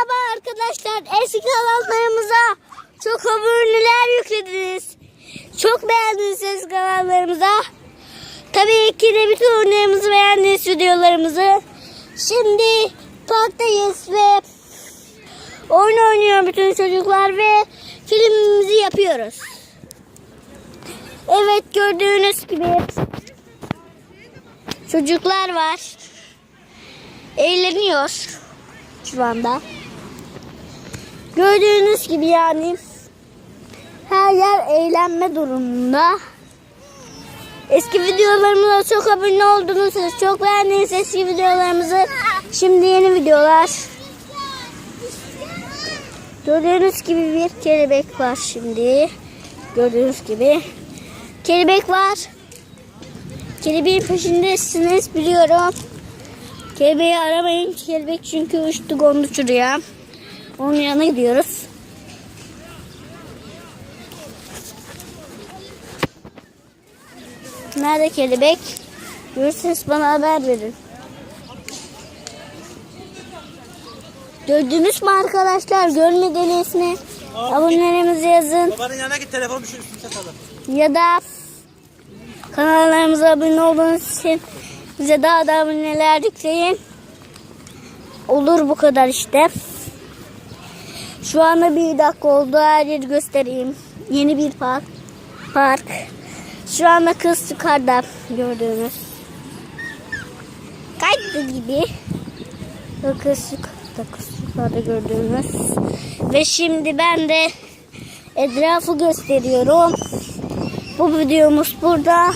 Merhaba arkadaşlar. Eski kanallarımıza çok aboneler yüklediniz. Çok beğendiniz eski kanallarımıza. Tabii ki de bütün oyunlarımızı beğendiniz videolarımızı. Şimdi parktayız ve oyun oynuyor bütün çocuklar ve filmimizi yapıyoruz. Evet gördüğünüz gibi çocuklar var. Eğleniyor şu anda. Gördüğünüz gibi yani her yer eğlenme durumunda. Eski videolarımıza çok abone oldunuz. Çok beğendiniz eski videolarımızı. Şimdi yeni videolar. Gördüğünüz gibi bir kelebek var şimdi. Gördüğünüz gibi. Kelebek var. Kelebeğin peşindesiniz biliyorum. Kelebeği aramayın. Kelebek çünkü uçtu kondu şuraya. Onun yanına gidiyoruz. Nerede kelebek? Görürseniz bana haber verin. Gördünüz mü arkadaşlar? Görmediniz mi? Abonelerimizi yazın. Babanın yanına git telefon düşür üstüne satalım. Ya da kanallarımıza abone olduğunuz için bize daha da aboneler yükleyin. Olur bu kadar işte. Şu anda bir dakika oldu. Her göstereyim. Yeni bir park. Park. Şu anda kız yukarıda gördüğünüz. Kaydı gibi. Kız yukarıda, kız yukarıda gördüğünüz. Ve şimdi ben de etrafı gösteriyorum. Bu videomuz burada.